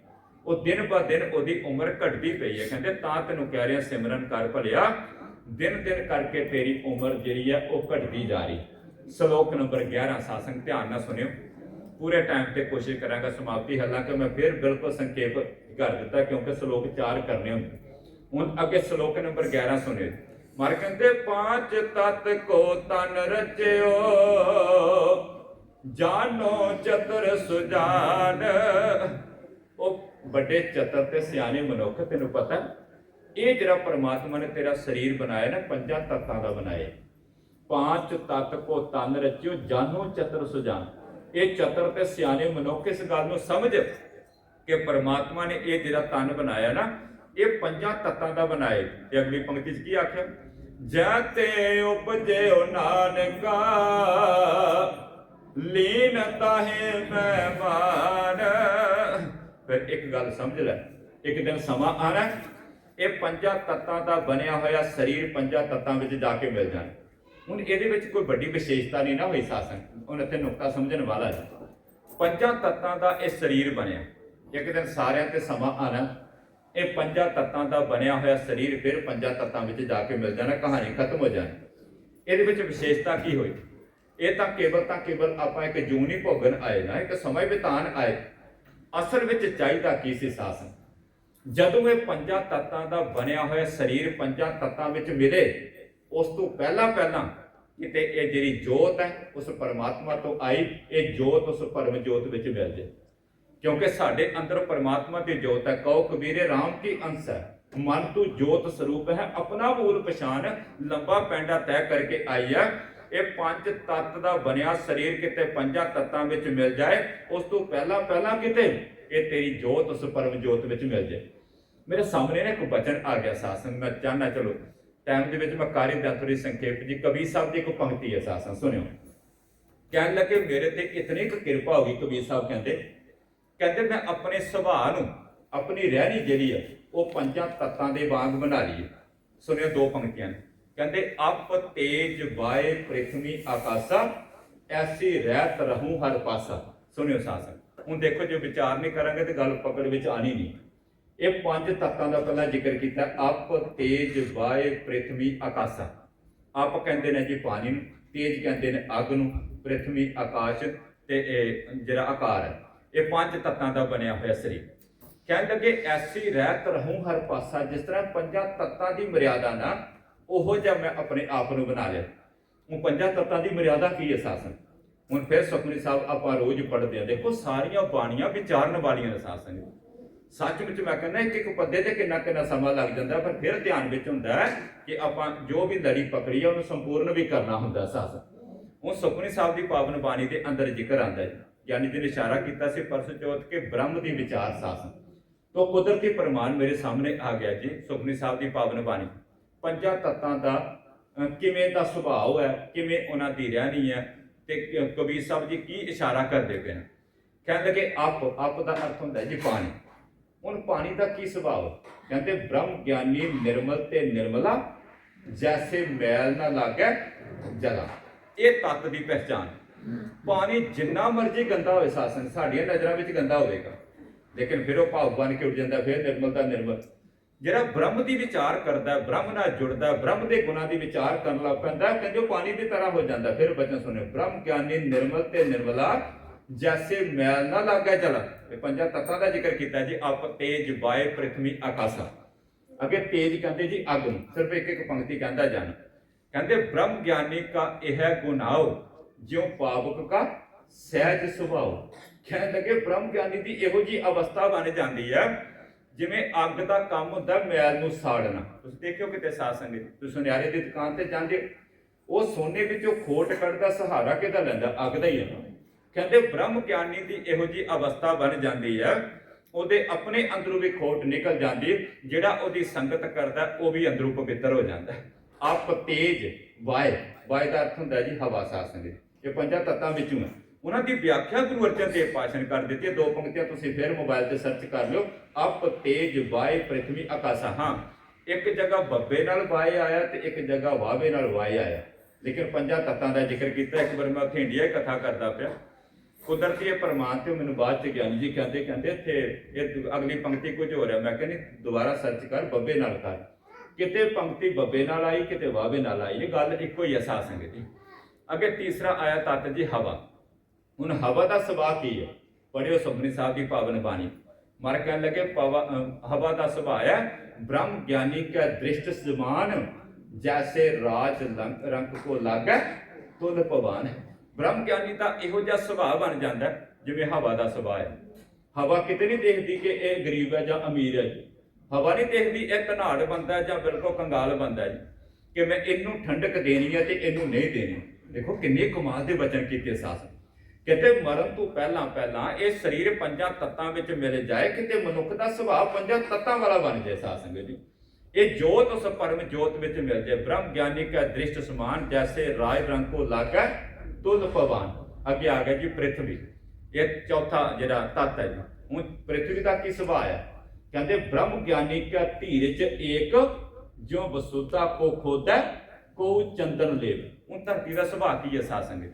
ਉਹ ਦਿਨ ਬਾ ਦਿਨ ਉਹਦੀ ਉਮਰ ਘਟਦੀ ਪਈ ਹੈ। ਕਹਿੰਦੇ, ਤਾਂ ਤੈਨੂੰ ਕਹਿ ਰਿਹਾ, ਸਿਮਰਨ ਕਰ ਭਲਿਆ, ਦਿਨ ਦਿਨ ਕਰਕੇ ਤੇਰੀ ਉਮਰ ਜਿਹੜੀ ਹੈ ਉਹ ਘਟਦੀ ਜਾ ਰਹੀ। ਸ਼ਲੋਕ ਨੰਬਰ 11 ਸਾਸੰਗ, ਧਿਆਨ ਨਾਲ ਸੁਣਿਓ। ਪੂਰੇ ਟਾਈਮ ਤੇ ਕੋਸ਼ਿਸ਼ ਕਰਾਂਗਾ, ਸਮਾਪਤੀ ਹਾਲਾਂਕਿ ਮੈਂ ਫਿਰ ਬਿਲਕੁਲ ਸੰਖੇਪ ਕਰ ਦਿੱਤਾ, ਕਿਉਂਕਿ ਸ਼ਲੋਕ 4 ਕਰਨੇ ਹੁੰਦੇ। ਹੁਣ ਅੱਗੇ ਸ਼ਲੋਕ ਨੰਬਰ 11 ਸੁਣਿਓ। ਮਰ ਕਹਿੰਦੇ ਪਾਂਚ ਤਤ ਕੋ ਤਨ ਰਚਿਓ, ਜਾਨੋ ਚਤੁਰ ਸੁਜਾਨ। ਉਹ ਵੱਡੇ ਚਤਰ ਤੇ ਸਿਆਣੇ ਮਨੁੱਖ, ਤੈਨੂੰ ਪਤਾ, ਇਹ ਜਿਹੜਾ ਪਰਮਾਤਮਾ ਨੇ ਤੇਰਾ ਸਰੀਰ ਬਣਾਇਆ ਨਾ, ਪੰਜਾਂ ਤੱਤਾਂ ਦਾ ਬਣਾਇਆ। ਪਾਂਚ ਤੱਤ ਕੋ ਤਨ ਰਚਿਓ, ਜਾਨੋ ਚਤਰ ਸੁਜਾਨ। ਇਹ ਚਤਰ ਤੇ ਸਿਆਣੇ ਮਨੁੱਖ ਇਸ ਗੱਲ ਨੂੰ ਸਮਝ ਕਿ ਪਰਮਾਤਮਾ ਨੇ ਇਹ ਜਿਹੜਾ ਤਨ ਬਣਾਇਆ ਨਾ ਇਹ ਪੰਜਾਂ ਤੱਤਾਂ ਦਾ ਬਣਾਏ। ਤੇ ਅਗਲੀ ਪੰਕਤੀ 'ਚ ਕੀ ਆਖਿਆ? ਜਾਤੇ ਉਪਜਿਓ ਨਾਨਕਾ, ਲੀਨ ਤਾਹੇ ਮਹਿਮਾਨ। ਫਿਰ ਇੱਕ ਗੱਲ ਸਮਝ ਲੈ, ਇੱਕ ਦਿਨ ਸਮਾਂ ਆਣਾ ਇਹ ਪੰਜਾਂ ਤੱਤਾਂ ਦਾ ਬਣਿਆ ਹੋਇਆ ਸਰੀਰ ਪੰਜਾਂ ਤੱਤਾਂ ਵਿੱਚ ਜਾ ਕੇ ਮਿਲ ਜਾਣਾ। ਹੁਣ ਇਹਦੇ ਵਿੱਚ ਕੋਈ ਵੱਡੀ ਵਿਸ਼ੇਸ਼ਤਾ ਨਹੀਂ ਨਾ ਹੋਈ ਸਾਸਨ। ਹੁਣ ਇੱਥੇ ਨੁਕਤਾ ਸਮਝਣ ਵਾਲਾ ਹੈ ਪੰਜਾਂ ਤੱਤਾਂ ਦਾ ਇਹ ਸਰੀਰ ਬਣਿਆ। ਇੱਕ ਦਿਨ ਸਾਰਿਆਂ ਤੇ ਸਮਾਂ ਆਣਾ ਇਹ ਪੰਜਾਂ ਤੱਤਾਂ ਦਾ ਬਣਿਆ ਹੋਇਆ ਸਰੀਰ ਫਿਰ ਪੰਜਾਂ ਤੱਤਾਂ ਵਿੱਚ ਜਾ ਕੇ ਮਿਲ ਜਾਣਾ, ਕਹਾਣੀ ਖਤਮ ਹੋ ਜਾਣੀ। ਇਹਦੇ ਵਿੱਚ ਵਿਸ਼ੇਸ਼ਤਾ ਕੀ ਹੋਈ? ਇਹ ਤਾਂ ਕੇਵਲ ਤਾਂ ਕੇਵਲ ਆਪਾਂ ਇੱਕ ਜੂਨੀ ਭੋਗਨ ਆਏ ਨਾ, ਇੱਕ ਸਮਾਂ ਬਿਤਾਨ ਆਏ। ਅਸਲ ਵਿੱਚ ਚਾਹੀਦਾ ਕੀ ਸੀ ਸਾਸਨ? ਜਦੋਂ ਇਹ ਪੰਜਾਂ ਤੱਤਾਂ ਦਾ ਬਣਿਆ ਹੋਇਆ ਸਰੀਰ ਪੰਜਾਂ ਤੱਤਾਂ ਵਿੱਚ ਮਿਲੇ, ਉਸ ਤੋਂ ਪਹਿਲਾਂ ਪਹਿਲਾਂ ਕਿਤੇ ਇਹ ਜਿਹੜੀ ਜੋਤ ਹੈ, ਉਸ ਪਰਮਾਤਮਾ ਤੋਂ ਆਈ, ਇਹ ਜੋਤ ਉਸ ਪਰਮ ਜੋਤ ਵਿੱਚ ਮਿਲ ਜੇ ਕਿਉਂਕਿ ਸਾਡੇ ਅੰਦਰ ਪਰਮਾਤਮਾ ਦੀ ਜੋਤ ਹੈ। ਕਹੋ ਕਬੀਰੇ RAM ਕੀ ਅੰਸ਼ ਹੈ? ਮਨ ਤੂੰ ਜੋਤ ਸਰੂਪ ਹੈ, ਆਪਣਾ ਮੂਲ ਪਛਾਨ ਲੰਬਾ ਪੈਂਡਾ ਤੈਅ ਕਰਕੇ ਆਈ ਹੈ। ਇਹ ਪੰਜ ਤੱਤ ਦਾ ਬਣਿਆ ਸਰੀਰ ਕਿਤੇ ਪੰਜਾਂ ਤੱਤਾਂ ਵਿੱਚ ਮਿਲ ਜਾਏ, ਉਸ ਤੋਂ ਪਹਿਲਾਂ ਪਹਿਲਾਂ ਕਿਤੇ ਇਹ ਤੇਰੀ ਜੋਤ, ਉਸ ਪਰਮ ਜੋਤ ਵਿੱਚ ਮਿਲ ਜਾਏ। ਮੇਰੇ ਸਾਹਮਣੇ ਨਾ ਇੱਕ ਬਚਨ ਆ ਗਿਆ ਸਾਸਨ ਮੈਂ ਚਾਹਨਾ ਚਲੋ ਟਾਈਮ ਦੇ ਵਿੱਚ ਮੈਂ ਕਾਰੀ ਦਾ ਸੰਖੇਪ ਜੀ ਕਬੀਰ ਸਾਹਿਬ ਦੀ ਇੱਕ ਪੰਕਤੀ ਹੈ ਸਾਸਨ ਸੁਣਿਓ। ਕਹਿਣ ਲੱਗੇ, ਮੇਰੇ ਤੇ ਇਤਨੀ ਕੁ ਕਿਰਪਾ ਹੋ ਗਈ ਕਬੀਰ ਸਾਹਿਬ ਕਹਿੰਦੇ ਕਹਿੰਦੇ ਮੈਂ ਆਪਣੇ ਸੁਭਾਅ ਨੂੰ, ਆਪਣੀ ਰਹਿਣੀ ਜਿਹੜੀ ਆ, ਉਹ ਪੰਜਾਂ ਤੱਤਾਂ ਦੇ ਵਾਂਗ ਬਣਾ ਲਈ ਹੈ ਸੁਣਿਓ ਦੋ ਪੰਕਤੀਆਂ ਨੇ। ਕਹਿੰਦੇ ਅਪ ਤੇਜ ਵਾਏ ਪ੍ਰਿਥਵੀ ਆਕਾਸ਼ਾ, ਐਸੀ ਰਹਿਤ ਰਹੂੰ ਹਰ ਪਾਸਾ। ਸੁਣਿਓ ਸਾਸਨ ਹੁਣ ਦੇਖੋ, ਜੇ ਵਿਚਾਰ ਨਹੀਂ ਕਰਾਂਗੇ ਤੇ ਗੱਲ ਪਕੜ ਵਿੱਚ ਆਣੀ ਨਹੀਂ। ਇਹ ਪੰਜ ਤੱਤਾਂ ਦਾ ਪਹਿਲਾਂ ਜ਼ਿਕਰ ਕੀਤਾ ਅਪ ਤੇਜ ਵਾਏ ਪ੍ਰਿਥਵੀ ਆਕਾਸ਼ਾ। ਆਪ ਕਹਿੰਦੇ ਨੇ ਜੀ ਪਾਣੀ ਨੂੰ, ਤੇਜ ਕਹਿੰਦੇ ਨੇ ਅੱਗ ਨੂੰ, ਪ੍ਰਿਥਵੀ ਆਕਾਸ਼ ਤੇ ਇਹ ਜਿਹੜਾ ਆਕਾਰ ਹੈ। ਇਹ ਪੰਜ ਤੱਤਾਂ ਦਾ ਬਣਿਆ ਹੋਇਆ ਸਰੀਰ। ਕਹਿਣ ਲੱਗੇ, ਐਸੀ ਰਹਿਤ ਰਹੂੰ ਹਰ ਪਾਸਾ, ਜਿਸ ਤਰ੍ਹਾਂ ਪੰਜਾਂ ਤੱਤਾਂ ਦੀ ਮਰਿਆਦਾ ਨਾ, ਉਹੋ ਜਿਹਾ ਮੈਂ ਆਪਣੇ ਆਪ ਨੂੰ ਬਣਾ ਲਿਆ। ਉਹ ਪੰਜਾਂ ਤੱਤਾਂ ਦੀ ਮਰਿਆਦਾ ਕੀ ਹੈ ਸਾਸਨ? ਹੁਣ ਫਿਰ ਸੁਖਮਨੀ ਸਾਹਿਬ, ਆਪਾਂ ਰੋਜ਼ ਪੜ੍ਹਦੇ ਆ। ਦੇਖੋ, ਸਾਰੀਆਂ ਬਾਣੀਆਂ ਵਿਚਾਰਨ ਵਾਲੀਆਂ ਨੇ ਸਾਸਨ। ਸੱਚਮੁੱਚ ਮੈਂ ਕਹਿੰਦਾ, ਇੱਕ ਇੱਕ ਪੱਦੇ ਤੇ ਕਿੰਨਾ ਕਿੰਨਾ ਸਮਾਂ ਲੱਗ ਜਾਂਦਾ, ਪਰ ਫਿਰ ਧਿਆਨ ਵਿੱਚ ਹੁੰਦਾ ਕਿ ਆਪਾਂ ਜੋ ਵੀ ਲੜੀ ਪਕੜੀ ਹੈ ਉਹਨੂੰ ਸੰਪੂਰਨ ਵੀ ਕਰਨਾ ਹੁੰਦਾ ਸਾਸਨ। ਉਹ ਸੁਖਮਨੀ ਸਾਹਿਬ ਦੀ ਪਾਵਨ ਬਾਣੀ ਦੇ ਅੰਦਰ ਜ਼ਿਕਰ ਆਂਦਾ ਹੈ। ਗਿਆਨੀ ਜੀ ਨੇ ਇਸ਼ਾਰਾ ਕੀਤਾ ਸੀ ਪਰਸ ਚੌਥ ਕੇ ਬ੍ਰਹਮ ਦੀ ਵਿਚਾਰ ਸਾਸਨ ਤੋਂ ਕੁਦਰਤੀ ਪ੍ਰਮਾਣ ਮੇਰੇ ਸਾਹਮਣੇ ਆ ਗਿਆ ਜੀ, ਸੁਖਮਨੀ ਸਾਹਿਬ ਦੀ ਪਾਵਨ ਬਾਣੀ। ਪੰਜਾਂ ਤੱਤਾਂ ਦਾ ਕਿਵੇਂ ਦਾ ਸੁਭਾਅ ਹੈ, ਕਿਵੇਂ ਉਹਨਾਂ ਦੀ ਰਹਿਣੀ ਹੈ ਤੇ ਕਬੀਰ ਸਾਹਿਬ ਜੀ ਕੀ ਇਸ਼ਾਰਾ ਕਰਦੇ ਪਏ ਨੇ? ਕਹਿੰਦੇ ਕਿ ਅਪ ਅਪ ਦਾ ਅਰਥ ਹੁੰਦਾ ਜੀ ਪਾਣੀ। ਹੁਣ ਪਾਣੀ ਦਾ ਕੀ ਸੁਭਾਅ ਕਹਿੰਦੇ ਬ੍ਰਹਮ ਗਿਆਨੀ ਨਿਰਮਲ ਤੇ ਨਿਰਮਲਾ, ਜੈਸੇ ਮੈਲ ਨਾ ਲਾਗੇ ਜਲਾ। ਇਹ ਤੱਤ ਦੀ ਪਹਿਚਾਨ ਪਾਣੀ ਜਿੰਨਾ ਮਰਜ਼ੀ ਗੰਦਾ ਹੋਵੇ ਸਾਸਨ ਸਾਡੀਆਂ ਨਜ਼ਰਾਂ ਵਿੱਚ ਗੰਦਾ ਹੋਵੇਗਾ। ਲੇਕਿਨ ਫਿਰ ਉਹ ਭਾਵ ਬਣ ਕੇ ਉੱਡ ਜਾਂਦਾ ਫਿਰ ਨਿਰਮਲ ਦਾ ਨਿਰਮਲ। ਜਿਹੜਾ ਬ੍ਰਹਮ ਦੀ ਵਿਚਾਰ ਕਰਦਾ ਬ੍ਰਹਮ ਨਾਲ ਜੁੜਦਾ ਬ੍ਰਹਮ ਦੇ ਗੁਣਾਂ ਦੀ ਵਿਚਾਰ ਕਰਨ ਲੱਗ ਪੈਂਦਾ ਹੈ, ਪਾਣੀ ਦੀ ਤਰ੍ਹਾਂ ਹੋ ਜਾਂਦਾ। ਫਿਰ ਬਚਨ ਸੁਣਿਓ ਬ੍ਰਹਮ ਗਿਆਨੀ ਨਿਰਮਲ ਤੇ ਨਿਰਮਲਾ ਜੈਸੇ ਮੈਲ ਨਾ ਲਾਗੇ ਜਲ। ਇਹ ਪੰਜਾਂ ਤੱਤਾਂ ਦਾ ਜ਼ਿਕਰ ਕੀਤਾ ਜੀ ਆਪ ਤੇਜ ਵਾਏ ਪ੍ਰਿਥਵੀ ਆਕਾਸ਼ਾ। ਅੱਗੇ ਤੇਜ ਕਹਿੰਦੇ ਜੀ ਅੱਗ ਨੂੰ। ਸਿਰਫ ਇੱਕ ਇੱਕ ਪੰਕਤੀ ਕਹਿੰਦਾ ਜਾਣ। ਕਹਿੰਦੇ ਬ੍ਰਹਮ ਗਿਆਨੀ ਕਾ ਇਹ ਗੁਨਾਓ ਜਿਉ ਪਾਵਕ ਕਾ ਸਹਿਜ ਸੁਭਾਉ। ਕਹਿਣ ਲੱਗੇ ਬ੍ਰਹਮ ਗਿਆਨੀ ਦੀ ਇਹੋ ਜੀ ਅਵਸਥਾ ਬਣ ਜਾਂਦੀ ਹੈ ਜਿਵੇਂ ਅੱਗ ਦਾ ਕੰਮ ਹੁੰਦਾ ਮੈਲ ਨੂੰ ਸਾੜਨਾ। ਤੁਸੀਂ ਦੇਖਿਓ ਕਿਤੇ ਸਾਧ ਸੰਗਤ ਤੁਸੀਂ ਸੁਨਿਆਰੇ ਦੀ ਦੁਕਾਨ ਤੇ ਜਾਂਦੇ ਹੋ, ਉਹ ਸੋਨੇ ਵਿੱਚੋਂ ਖੋਟ ਕੱਢਦਾ ਸਹਾਰਾ ਕਿਹਦਾ ਲੈਂਦਾ? ਅੱਗ ਦਾ ਹੀ ਹੈ। ਕਹਿੰਦੇ ਬ੍ਰਹਮ ਗਿਆਨੀ ਦੀ ਇਹੋ ਜੀ ਅਵਸਥਾ ਬਣ ਜਾਂਦੀ ਹੈ ਉਹਦੇ ਆਪਣੇ ਅੰਦਰੋਂ ਵੀ ਖੋਟ ਨਿਕਲ ਜਾਂਦੀ ਜਿਹੜਾ ਉਹਦੀ ਸੰਗਤ ਕਰਦਾ ਉਹ ਵੀ ਅੰਦਰੋਂ ਪਵਿੱਤਰ ਹੋ ਜਾਂਦਾ ਆਪ ਤੇਜ ਵਾਏ ਵਾਏ ਦਾ ਅਰਥ ਹੁੰਦਾ ਜੀ ਹਵਾ ਸਾਹ ਸੰਗਤ। ਇਹ ਪੰਜਾਂ ਤੱਤਾਂ ਵਿੱਚੋਂ ਹੈ। ਉਹਨਾਂ ਦੀ ਵਿਆਖਿਆ ਗੁਰੂ ਅਰਜਨ ਦੇਵ ਪਾਤਸ਼ਾਹ ਨੇ ਕਰ ਦਿੱਤੀ ਹੈ। ਦੋ ਪੰਕਤੀਆਂ ਤੁਸੀਂ ਫਿਰ ਮੋਬਾਈਲ ਤੇ ਸਰਚ ਕਰ ਲਿਓ। ਅਪ, ਤੇਜ, ਵਾਏ ਪ੍ਰਿਥਵੀ ਆਕਾਸ਼ਾ। ਹਾਂ, ਇੱਕ ਜਗ੍ਹਾ ਬੱਬੇ ਨਾਲ ਵਾਏ ਆਇਆ ਤੇ ਇੱਕ ਜਗ੍ਹਾ ਵਾਵੇ ਨਾਲ ਵਾਏ ਆਇਆ। ਲੇਕਿਨ ਪੰਜਾਂ ਤੱਤਾਂ ਦਾ ਜ਼ਿਕਰ ਕੀਤਾ। ਇੱਕ ਵਾਰ ਮੈਂ ਉੱਥੇ ਇੰਡੀਆ ਹੀ ਕਥਾ ਕਰਦਾ ਪਿਆ। ਕੁਦਰਤੀ ਇਹ ਪ੍ਰਮਾਣ ਤੇ ਮੈਨੂੰ ਬਾਅਦ ਚ ਗਿਆਨੀ ਜੀ ਕਹਿੰਦੇ ਕਹਿੰਦੇ ਇੱਥੇ ਇਹ ਅਗਲੀ ਪੰਕਤੀ ਕੁਝ ਹੋ। ਰਿਹਾ ਮੈਂ ਕਹਿੰਦੀ ਦੁਬਾਰਾ ਸਰਚ ਕਰ, ਬੱਬੇ ਨਾਲ ਕਰ। ਕਿਤੇ ਪੰਕਤੀ ਬੱਬੇ ਨਾਲ ਆਈ, ਕਿਤੇ ਵਾਵੇ ਨਾਲ ਆਈ। ਇਹ ਗੱਲ ਇੱਕੋ ਹੀ ਅਸਾਂ ਸੰਗਤ ਜੀ ਅੱਗੇ ਤੀਸਰਾ ਆਇਆ ਤਤ ਜੀ ਹਵਾ। ਹੁਣ ਹਵਾ ਦਾ ਸੁਭਾਅ ਕੀ ਹੈ? ਪੜਿਓ ਸੁਖਮਨੀ ਸਾਹਿਬ ਦੀ ਪਾਵਨ ਬਾਣੀ। ਮਰ ਕਹਿਣ ਲੱਗੇ, ਪਵਾ- ਹਵਾ ਦਾ ਸੁਭਾਅ ਹੈ, ਬ੍ਰਹਮ ਗਿਆਨੀ ਕਾ ਦ੍ਰਿਸ਼ਟ ਜ਼ਮਾਨ ਜੈਸੇ ਰਾਜ ਲੰਕ- ਰੰਗ ਕੋ ਲਾਗੈ, ਤੁਲ ਭਵਾਨ। ਬ੍ਰਹਮ ਗਿਆਨੀ ਦਾ ਇਹੋ ਜਿਹਾ ਸੁਭਾਅ ਬਣ ਜਾਂਦਾ, ਜਿਵੇਂ ਹਵਾ ਦਾ ਸੁਭਾਅ ਹੈ। ਹਵਾ ਕਿਤੇ ਨਹੀਂ ਦੇਖਦੀ ਕਿ ਇਹ ਗਰੀਬ ਹੈ ਜਾਂ ਅਮੀਰ ਹੈ ਜੀ। ਹਵਾ ਨਹੀਂ ਦੇਖਦੀ, ਇਹ ਧਨਾੜ ਬੰਦਾ ਜਾਂ ਬਿਲਕੁਲ ਕੰਗਾਲ ਬੰਦਾ ਜੀ। ਕਿ ਮੈਂ ਇਹਨੂੰ ਠੰਡਕ ਦੇਣੀ ਹੈ ਤੇ ਇਹਨੂੰ ਨਹੀਂ ਦੇਣੀ। ਦੇਖੋ ਕਿੰਨੇ ਕਮਾਲ ਦੇ ਵਚਨ ਕੀਤੇ ਸਾਸ ਕਿਤੇ ਮਰਨ ਤੋਂ ਪਹਿਲਾਂ ਪਹਿਲਾਂ ਇਹ ਸਰੀਰ ਪੰਜਾਂ ਤੱਤਾਂ ਵਿੱਚ ਮਿਲ ਜਾਏ, ਕਿਤੇ ਮਨੁੱਖ ਦਾ ਸੁਭਾਅ ਪੰਜਾਂ ਤੱਤਾਂ ਵਾਲਾ ਬਣ ਜਾਏ ਸਾਧ ਸੰਗਤ ਜੀ। ਇਹ ਜੋਤ ਉਸ ਪਰਮ ਜੋਤ ਵਿੱਚ ਮਿਲ ਜਾਏ। ਬ੍ਰਹਮ ਗਿਆਨੀ ਕਾ ਦ੍ਰਿਸ਼ਟ ਸਮਾਨ ਜੈਸੇ ਰਾਜ ਰੰਗ ਕੋ ਲਾਗੈ ਤੁਲ ਪਵਾਨ ਅੱਗੇ ਆ ਗਿਆ ਜੀ ਪ੍ਰਿਥਵੀ। ਇਹ ਚੌਥਾ ਜਿਹੜਾ ਤੱਤ ਹੈ ਜੀ। ਹੁਣ ਪ੍ਰਿਥਵੀ ਦਾ ਕੀ ਸੁਭਾਅ ਹੈ? ਕਹਿੰਦੇ ਬ੍ਰਹਮ ਗਿਆਨੀ ਕਾ ਧੀਰਜ ਏਕ ਜੋ ਵਸੁਤਾ ਕੋ ਖੋਦੈ ਕੋ ਚੰਦਨ ਲੇਪ ਹੁਣ ਧਰਤੀ ਦਾ ਸੁਭਾਅ ਕੀ ਹੈ ਸਾਧ ਸੰਗਤ?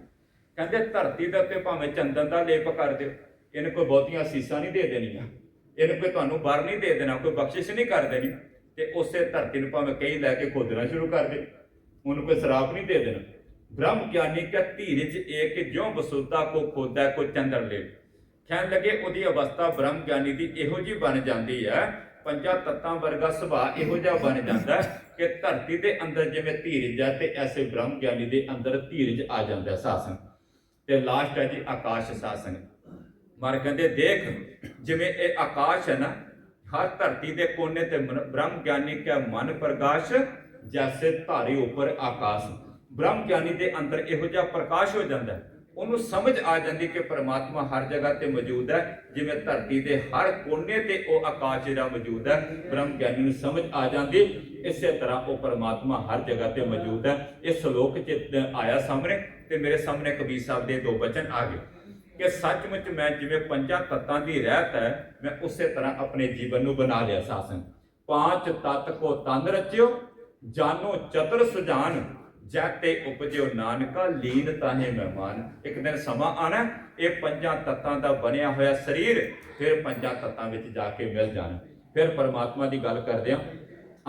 ਕਹਿੰਦੇ ਧਰਤੀ ਦੇ ਉੱਤੇ ਭਾਵੇਂ ਚੰਦਨ ਦਾ ਲੇਪ ਕਰ ਦਿਓ, ਇਹਨੂੰ ਕੋਈ ਬਹੁਤੀਆਂ ਸੀਸਾਂ ਨਹੀਂ ਦੇ ਦੇਣੀਆਂ। ਇਹਨੂੰ ਕੋਈ ਤੁਹਾਨੂੰ ਬਰ ਨਹੀਂ ਦੇ ਦੇਣਾ, ਕੋਈ ਬਖਸ਼ਿਸ਼ ਨਹੀਂ ਕਰ ਦੇਣੀ। ਤੇ ਉਸੇ ਧਰਤੀ ਨੂੰ ਭਾਵੇਂ ਕਈ ਲੈ ਕੇ ਖੋਦਣਾ ਸ਼ੁਰੂ ਕਰ ਦੇ ਉਹਨੂੰ ਕੋਈ ਸਰਾਪ ਨਹੀਂ ਦੇ ਦੇਣਾ। ਬ੍ਰਹਮ ਗਿਆਨੀ ਕਾ ਧੀਰਜ ਏਕ ਜਿਉ ਵਸੁਤਾ ਕੋ ਖੋਦਾ ਕੋ ਚੰਦਨ ਲੇਪ। ਕਹਿਣ ਲੱਗੇ ਉਹਦੀ ਅਵਸਥਾ ਬ੍ਰਹਮ ਗਿਆਨੀ ਦੀ ਇਹੋ ਜੀ ਬਣ ਜਾਂਦੀ ਹੈ ਪੰਜਾਂ ਤੱਤਾਂ ਵਰਗਾ ਸੁਭਾਅ ਇਹੋ ਜਿਹਾ ਬਣ ਜਾਂਦਾ ਕਿ ਧਰਤੀ ਦੇ ਅੰਦਰ ਜਿਵੇਂ ਧੀਰਜ ਹੈ ਤੇ ਐਸੇ ਬ੍ਰਹਮ ਗਿਆਨੀ ਦੇ ਅੰਦਰ ਧੀਰਜ ਆ ਜਾਂਦਾ ਸਾਸਨ। ਤੇ ਲਾਸਟ ਹੈ ਜੀ ਆਕਾਸ਼ ਸਾਸਨ। ਮਰ ਕਹਿੰਦੇ, ਦੇਖ, ਜਿਵੇਂ ਇਹ ਆਕਾਸ਼ ਹੈ ਨਾ, ਹਰ ਧਰਤੀ ਦੇ ਕੋਨੇ ਤੇ ਮਨ- ਬ੍ਰਹਮ ਗਿਆਨੀ ਕਾ ਮਨ ਪ੍ਰਕਾਸ਼, ਜੈਸੇ ਧਾਰੀ ਉੱਪਰ ਆਕਾਸ਼। ਬ੍ਰਹਮ ਗਿਆਨੀ ਦੇ ਅੰਦਰ ਇਹੋ ਜਿਹਾ ਪ੍ਰਕਾਸ਼ ਹੋ ਜਾਂਦਾ ਹੈ। ਉਹਨੂੰ ਸਮਝ ਆ ਜਾਂਦੀ ਕਿ ਪ੍ਰਮਾਤਮਾ ਹਰ ਜਗ੍ਹਾ ਤੇ ਮੌਜੂਦ ਹੈ, ਜਿਵੇਂ ਧਰਤੀ ਦੇ ਹਰ ਕੋਨੇ ਤੇ ਉਹ ਆਕਾਸ਼ ਜਿਹੜਾ ਮੌਜੂਦ ਹੈ, ਬ੍ਰਹਮ ਗਿਆਨੀ ਨੂੰ ਸਮਝ ਆ ਜਾਂਦੀ। ਇਸੇ ਤਰ੍ਹਾਂ ਉਹ ਪਰਮਾਤਮਾ ਹਰ ਜਗ੍ਹਾ ਤੇ ਮੌਜੂਦ ਹੈ। ਇਹ ਸ਼ਲੋਕ ਚ ਆਇਆ ਸਾਹਮਣੇ ਤੇ ਮੇਰੇ ਸਾਹਮਣੇ ਕਬੀਰ ਸਾਹਿਬ ਦੇ ਦੋ ਬਚਨ ਆ ਗਏ। ਕਿ ਸੱਚਮੁੱਚ ਮੈਂ ਜਿਵੇਂ ਪੰਜਾਂ ਤੱਤਾਂ ਦੀ ਰਹਿਤ ਹੈ, ਮੈਂ ਉਸੇ ਤਰ੍ਹਾਂ ਆਪਣੇ ਜੀਵਨ ਨੂੰ ਬਣਾ ਲਿਆ ਸਾਸਨ। ਪੰਜ ਤਤ ਕੋ ਤਨ ਰਚਿਓ, ਜਾਨੋ ਚਤਰ ਸੁਜਾਨ। ਜੈਤੇ ਉਪਜਿਓ ਨਾਨਕਾ, ਲੀਨ ਤਾਹੇ ਮਹਿਮਾਨ। ਇੱਕ ਦਿਨ ਸਮਾਂ ਆਣਾ ਇਹ ਪੰਜਾਂ ਤੱਤਾਂ ਦਾ ਬਣਿਆ ਹੋਇਆ ਸਰੀਰ, ਫਿਰ ਪੰਜਾਂ ਤੱਤਾਂ ਵਿੱਚ ਜਾ ਕੇ ਮਿਲ ਜਾਣਾ। ਫਿਰ ਪਰਮਾਤਮਾ ਦੀ ਗੱਲ ਕਰਦੇ ਹਾਂ।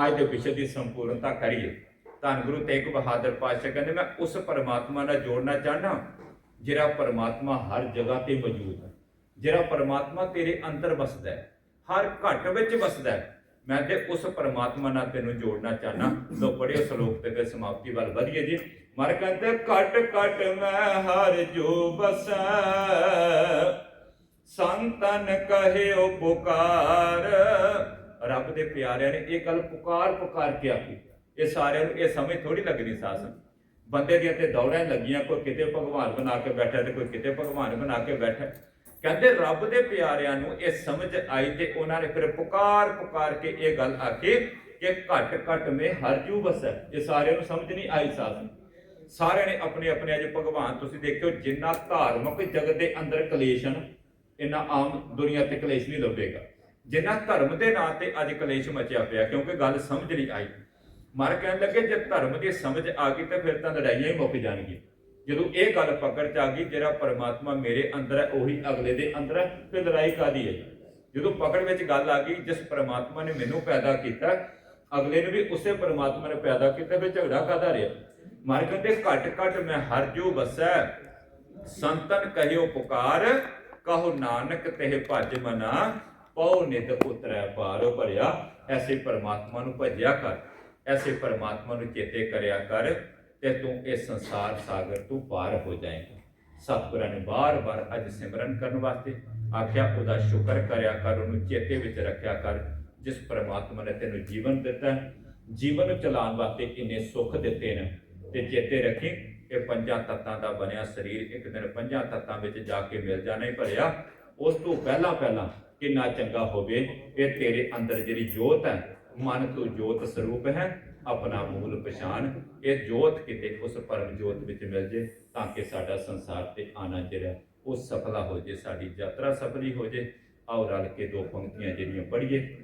ਅੱਜ ਦੇ ਵਿਸ਼ੇ ਦੀ ਸੰਪੂਰਨਤਾ ਕਰੀਏ। ਧੰਨ ਗੁਰੂ ਤੇਗ ਬਹਾਦਰ ਪਾਤਸ਼ਾਹ ਕਹਿੰਦੇ, ਮੈਂ ਉਸ ਪਰਮਾਤਮਾ ਨਾਲ ਜੋੜਨਾ ਚਾਹਨਾ ਜਿਹੜਾ ਪਰਮਾਤਮਾ ਹਰ ਜਗ੍ਹਾ ਤੇ ਮੌਜੂਦ ਹੈ। ਜਿਹੜਾ ਪਰਮਾਤਮਾ ਤੇਰੇ ਅੰਦਰ ਵਸਦਾ ਹੈ, ਹਰ ਘਟ ਵਿੱਚ ਵਸਦਾ ਹੈ ਮੈਂ ਤੇ ਉਸ ਪਰਮਾਤਮਾ ਨਾਲ ਤੈਨੂੰ ਜੋੜਨਾ ਚਾਹਨਾ ਲੋ ਪੜਿਓ ਸ਼ਲੋਕ ਤੇ ਫਿਰ ਸਮਾਪਤੀ ਵੱਲ ਵਧੀਏ ਜੀ। ਮਰ ਕਹਿੰਦੇ ਘਟ ਘਟ ਮੈਂ ਹਰ ਜੋ ਬਸੈ। ਸੰਤਨ ਕਹਿਓ ਪੁਕਾਰ। ਰੱਬ ਦੇ ਪਿਆਰਿਆਂ ਨੇ ਇਹ ਗੱਲ ਪੁਕਾਰ ਪੁਕਾਰ ਕੇ ਆਖੀ ਇਹ ਸਾਰਿਆਂ ਨੂੰ ਇਹ ਸਮਝ ਥੋੜੀ ਲੱਗਦੀ ਸਾਸ ਬੰਦੇ ਦੀਆਂ ਤੇ ਦੌੜਾਂ ਲੱਗੀਆਂ, ਕੋਈ ਕਿਤੇ ਭਗਵਾਨ ਬਣਾ ਕੇ ਬੈਠਾ ਤੇ ਕੋਈ ਕਿਤੇ ਭਗਵਾਨ ਬਣਾ ਕੇ ਬੈਠਾ। ਕਹਿੰਦੇ ਰੱਬ ਦੇ ਪਿਆਰਿਆਂ ਨੂੰ ਇਹ ਸਮਝ ਆਈ ਤੇ ਉਹਨਾਂ ਨੇ ਫਿਰ ਪੁਕਾਰ ਪੁਕਾਰ ਕੇ ਇਹ ਗੱਲ ਆਖੀ ਕਿ ਘਟ ਘਟ ਮੇ ਹਰ ਜੂ ਬਸੈ ਇਹ ਸਾਰਿਆਂ ਨੂੰ ਸਮਝ ਨਹੀਂ ਆਈ ਸਾਸ ਸਾਰਿਆਂ ਨੇ ਆਪਣੇ ਆਪਣੇ ਅਜੇ ਭਗਵਾਨ ਤੁਸੀਂ ਦੇਖਿਓ ਜਿੰਨਾ ਧਾਰਮਿਕ ਜਗਤ ਦੇ ਅੰਦਰ ਕਲੇਸ਼ ਹਨ, ਇੰਨਾ ਆਮ ਦੁਨੀਆ ਤੇ ਕਲੇਸ਼ ਨਹੀਂ ਲੱਭੇਗਾ। ਜਿੰਨਾ ਧਰਮ ਦੇ ਨਾਂ ਤੇ ਅੱਜ ਕਲੇਸ਼ ਮਚਿਆ ਪਿਆ, ਕਿਉਂਕਿ ਗੱਲ ਸਮਝ ਨਹੀਂ ਆਈ। ਮਰ ਕਹਿਣ ਲੱਗੇ, ਜੇ ਧਰਮ ਦੀ ਸਮਝ ਆ ਗਈ ਤਾਂ ਫਿਰ ਤਾਂ ਲੜਾਈਆਂ ਹੀ ਮੁੱਕ ਜਾਣਗੀਆਂ। ਜਦੋਂ ਇਹ ਗੱਲ ਪਕੜ ਚ ਆ ਗਈ, ਜਿਹੜਾ ਪਰਮਾਤਮਾ ਮੇਰੇ ਅੰਦਰ ਹੈ, ਉਹੀ ਅਗਲੇ ਦੇ ਅੰਦਰ ਹੈ ਫਿਰ ਲੜਾਈ ਕਾਦੀ ਹੈ? ਜਦੋਂ ਪਕੜ ਵਿੱਚ ਗੱਲ ਆ ਗਈ, ਜਿਸ ਪਰਮਾਤਮਾ ਨੇ ਮੈਨੂੰ ਪੈਦਾ ਕੀਤਾ, ਅਗਲੇ ਨੂੰ ਵੀ ਉਸੇ ਪਰਮਾਤਮਾ ਨੇ ਪੈਦਾ ਕੀਤਾ, ਫਿਰ ਝਗੜਾ ਕਾਦਾ ਰਿਹਾ? ਮਰ ਕਹਿੰਦੇ ਘਟ ਘਟ ਮੈਂ ਹਰ ਜੋ ਵਸੈ, ਸੰਤਨ ਕਹਿਓ ਪੁਕਾਰ, ਕਹੋ ਨਾਨਕ ਤਹਿ ਭਜ ਮਨਾ, ਪਉ ਨਿਤ ਉਤਰੈ ਪਾਰੋ ਭਰਿਆ। ਐਸੇ ਪਰਮਾਤਮਾ ਨੂੰ ਭਜਿਆ ਕਰ, ਐਸੇ ਪਰਮਾਤਮਾ ਨੂੰ ਚੇਤੇ ਕਰਿਆ ਕਰ। ਤੇ ਤੂੰ ਇਹ ਸੰਸਾਰ ਸਾਗਰ ਤੋਂ ਪਾਰ ਹੋ ਜਾਏਗਾ। ਸਤਿਗੁਰਾਂ ਨੇ ਬਾਰ-ਬਾਰ ਅੱਜ ਸਿਮਰਨ ਕਰਨ ਵਾਸਤੇ ਆਖਿਆ, ਉਹਦਾ ਸ਼ੁਕਰ ਕਰਿਆ ਕਰ, ਉਹਨੂੰ ਚੇਤੇ ਵਿੱਚ ਰੱਖਿਆ ਕਰ, ਜਿਸ ਪਰਮਾਤਮਾ ਨੇ ਤੈਨੂੰ ਜੀਵਨ ਦਿੱਤਾ ਜੀਵਨ ਚਲਾਉਣ ਵਾਸਤੇ ਕਿੰਨੇ ਸੁੱਖ ਦਿੱਤੇ ਨੇ ਤੇ ਚੇਤੇ ਰੱਖੀ, ਇਹ ਪੰਜਾਂ ਤੱਤਾਂ ਦਾ ਬਣਿਆ ਸਰੀਰ ਇੱਕ ਦਿਨ ਪੰਜਾਂ ਤੱਤਾਂ ਵਿੱਚ ਜਾ ਕੇ ਮਿਲ ਜਾਣਾ ਹੀ ਭਰਿਆ। ਉਸ ਤੋਂ ਪਹਿਲਾਂ ਪਹਿਲਾਂ ਕਿੰਨਾ ਚੰਗਾ ਹੋਵੇ, ਇਹ ਤੇਰੇ ਅੰਦਰ ਜਿਹੜੀ ਜੋਤ ਹੈ, ਮਨ ਤੋਂ ਜੋਤ ਸਰੂਪ ਹੈ। ਆਪਣਾ ਮੂਲ ਪਛਾਣ ਇਹ ਜੋਤ ਕਿਤੇ ਉਸ ਪਰਮ ਜੋਤ ਵਿੱਚ ਮਿਲ ਜੇ ਤਾਂ ਕਿ ਸਾਡਾ ਸੰਸਾਰ ਤੇ ਆਣਾ ਜਿਹੜਾ ਉਹ ਸਫਲਾ ਹੋ ਜੇ, ਸਾਡੀ ਯਾਤਰਾ ਸਫਲੀ ਹੋ ਜੇ। ਆਓ ਰਲ ਕੇ ਦੋ ਪੰਕਤੀਆਂ ਜਿਹੜੀਆਂ ਪੜ੍ਹੀਏ।